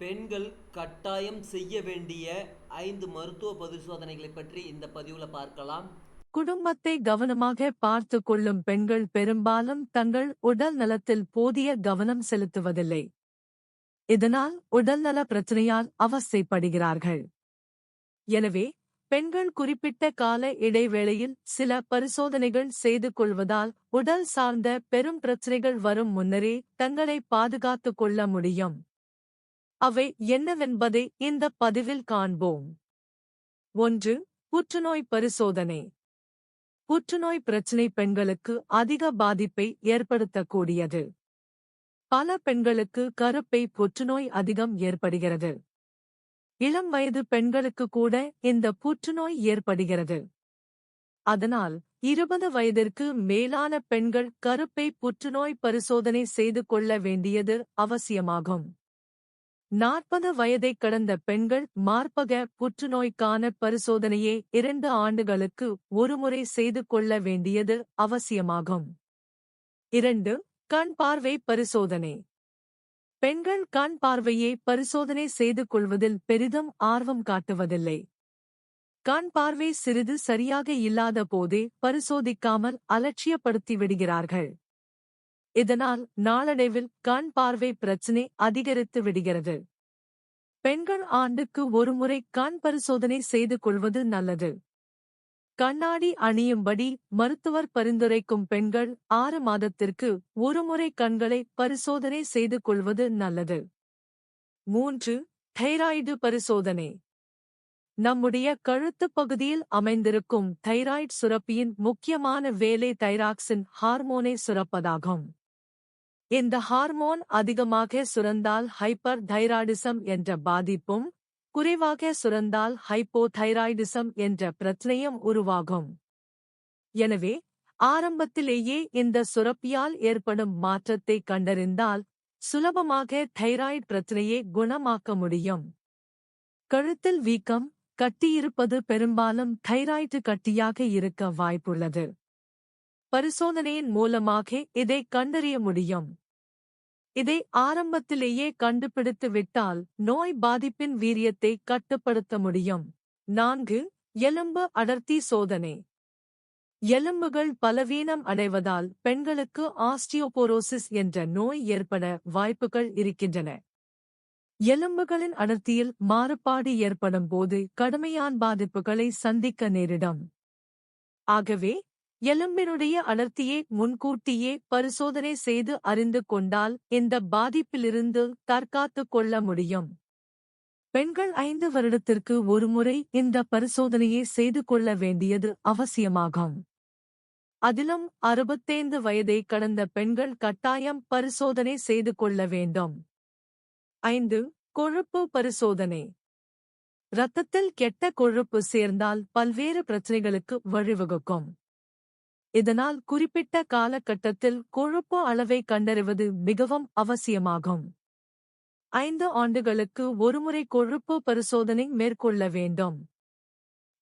பெண்கள் கட்டாயம் செய்ய வேண்டிய ஐந்து மருத்துவ பரிசோதனைகளை பற்றி இந்த பதிவில் பார்க்கலாம். குடும்பத்தை கவனமாக பார்த்து கொள்ளும் பெண்கள் பெரும்பாலும் தங்கள் உடல் நலத்தில் போதிய கவனம் செலுத்துவதில்லை. இதனால் உடல்நல பிரச்சனையால் அவஸ்தைப்படுகிறார்கள். எனவே பெண்கள் குறிப்பிட்ட கால இடைவேளையில் சில பரிசோதனைகள் செய்து கொள்வதால் உடல் சார்ந்த பெரும் பிரச்சனைகள் வரும் முன்னரே தங்களை பாதுகாத்துக் கொள்ள முடியும். அவை என்னவென்பதை இந்த பதிவில் காண்போம். ஒன்று புற்றுநோய் பரிசோதனை. புற்றுநோய் பிரச்சினை பெண்களுக்கு அதிக பாதிப்பை ஏற்படுத்தக்கூடியது. பல பெண்களுக்கு கருப்பை புற்றுநோய் அதிகம் ஏற்படுகிறது. இளம் வயது பெண்களுக்கு கூட இந்த புற்றுநோய் ஏற்படுகிறது. அதனால் இருபது வயதிற்கு மேலான பெண்கள் கருப்பை புற்றுநோய் பரிசோதனை செய்து கொள்ள வேண்டியது அவசியமாகும். நாற்பது வயதை கடந்த பெண்கள் மார்பக புற்றுநோய்க்கான பரிசோதனையை இரண்டு ஆண்டுகளுக்கு ஒருமுறை செய்து கொள்ள வேண்டியது அவசியமாகும். இரண்டு கண் பார்வை பரிசோதனை. பெண்கள் கண் பார்வையை பரிசோதனை செய்து கொள்வதில் பெரிதும் ஆர்வம் காட்டுவதில்லை. கண் பார்வை சிறிது சரியாக இல்லாத போதே பரிசோதிக்காமல் அலட்சியப்படுத்தி விடுகிறார்கள் இதனால் நாளடைவில் கண் பார்வை பிரச்சினை அதிகரித்து விடுகிறது. பெண்கள் ஆண்டுக்கு ஒருமுறை கண் பரிசோதனை செய்து கொள்வது நல்லது. கண்ணாடி அணியும்படி மருத்துவர் பரிந்துரைக்கும் பெண்கள் ஆறு மாதத்திற்கு ஒருமுறை கண்களை பரிசோதனை செய்து கொள்வது நல்லது. மூன்று தைராய்டு பரிசோதனை. நம்முடைய கழுத்துப் பகுதியில் அமைந்திருக்கும் தைராய்டு சுரப்பியின் முக்கியமான வேலை தைராக்சின் ஹார்மோனை சுரப்பதாகும். இந்த ஹார்மோன் அதிகமாக சுரந்தால் ஹைப்பர் தைராய்டிசம் என்ற பாதிப்பும் குறைவாக சுரந்தால் ஹைப்போதைராய்டிசம் என்ற பிரச்சனையும் உருவாகும். எனவே ஆரம்பத்திலேயே இந்த சுரப்பியால் ஏற்படும் மாற்றத்தை கண்டறிந்தால் சுலபமாக தைராய்டு பிரச்சனையை குணமாக்க முடியும். கழுத்தில் வீக்கம் கட்டியிருப்பது பெரும்பாலும் தைராய்டு கட்டியாக இருக்க வாய்ப்புள்ளது. பரிசோதனையின் மூலமாக இதை கண்டறிய முடியும். இதை ஆரம்பத்திலேயே கண்டுபிடித்து விட்டால் நோய் பாதிப்பின் வீரியத்தை கட்டுப்படுத்த முடியும். நான்கு எலும்பு அடர்த்தி சோதனை. எலும்புகள் பலவீனம் அடைவதால் பெண்களுக்கு ஆஸ்டியோபோரோசிஸ் என்ற நோய் ஏற்பட வாய்ப்புகள் இருக்கின்றன. எலும்புகளின் அடர்த்தியில் மாறுபாடு ஏற்படும் போது கடுமையான பாதிப்புகளை சந்திக்க நேரிடும். ஆகவே எலும்பினுடைய அடர்த்தியை முன்கூட்டியே பரிசோதனை செய்து அறிந்து கொண்டால் இந்த பாதிப்பிலிருந்து தற்காத்துக் கொள்ள முடியும். பெண்கள் ஐந்து வருடத்திற்கு ஒருமுறை இந்த பரிசோதனையை செய்து கொள்ள வேண்டியது அவசியமாகும். அதிலும் அறுபத்தைந்து வயதை கடந்த பெண்கள் கட்டாயம் பரிசோதனை செய்து கொள்ள வேண்டும். ஐந்து கொழுப்பு பரிசோதனை. இரத்தத்தில் கெட்ட கொழுப்பு சேர்ந்தால் பல்வேறு பிரச்சனைகளுக்கு வழிவகுக்கும். இதனால் குறிப்பிட்ட காலகட்டத்தில் கொழுப்பு அளவை கண்டறிவது மிகவும் அவசியமாகும். ஐந்து ஆண்டுகளுக்கு ஒருமுறை கொழுப்பு பரிசோதனை மேற்கொள்ள வேண்டும்.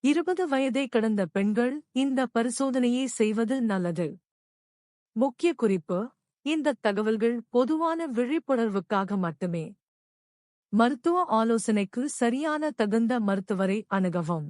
இருபது வயதை கடந்த பெண்கள் இந்த பரிசோதனையை செய்வது நல்லது. முக்கிய குறிப்பு இந்த தகவல்கள் பொதுவான விழிப்புணர்வுக்காக மட்டுமே. மருத்துவ ஆலோசனைக்கு சரியான தகுந்த மருத்துவரை அணுகவும்.